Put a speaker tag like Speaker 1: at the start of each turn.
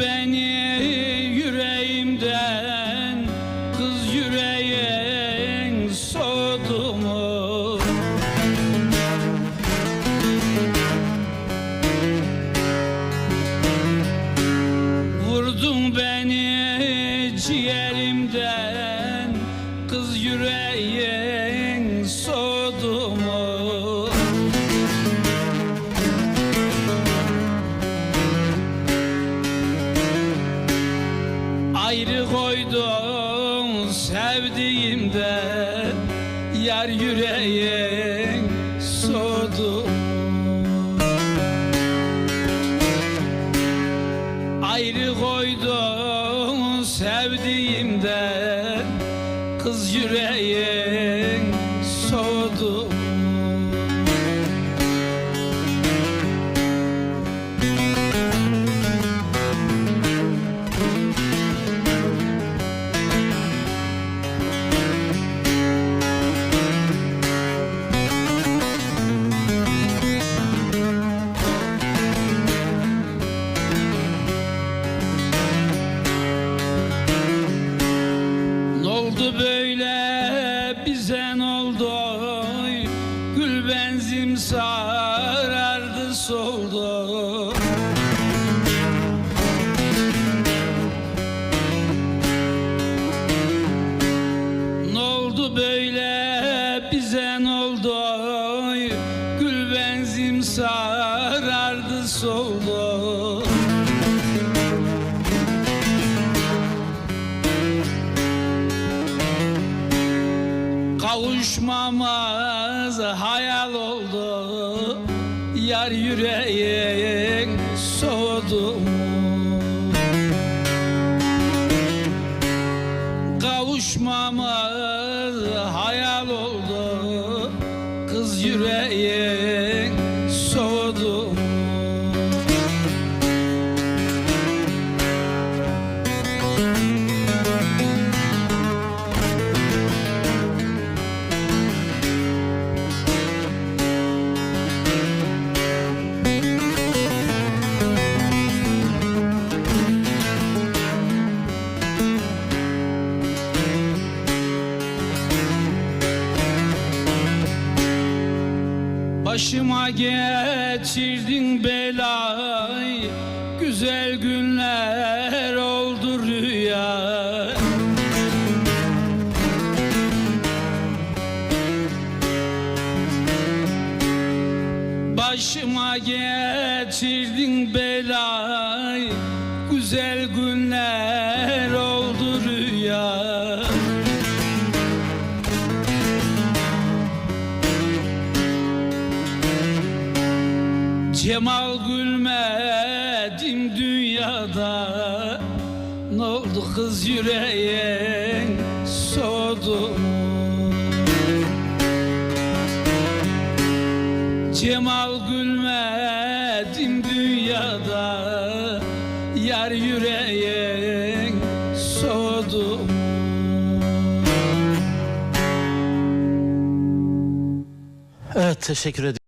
Speaker 1: beni yüreğimden Kız yüreğin soğudu mu? Vurdun beni ciğerimden Kız yüreğin soğudu mu? koydun sevdiğimde Yer yüreğin soğudu. Ayrı koydun sevdiğimde Kız yüreğin Gül benzim sarardı soldu Ne oldu böyle? Bize ne oldu? Gül benzim sarardı Kavuşmamız hayal oldu. Yar yüreğin soğudu Kavuşmamız hayal oldu. Kız yüreğin soğudu Başıma geçirdin belayı. Güzel günler oldu rüya. Başıma geçirdin belayı. Güzel günler oldu Cemal gülmedim dünyada Ne oldu kız yüreğin soğudu? Cemal gülmedim dünyada Yar yüreğin soğudu?
Speaker 2: Evet teşekkür ediyorum.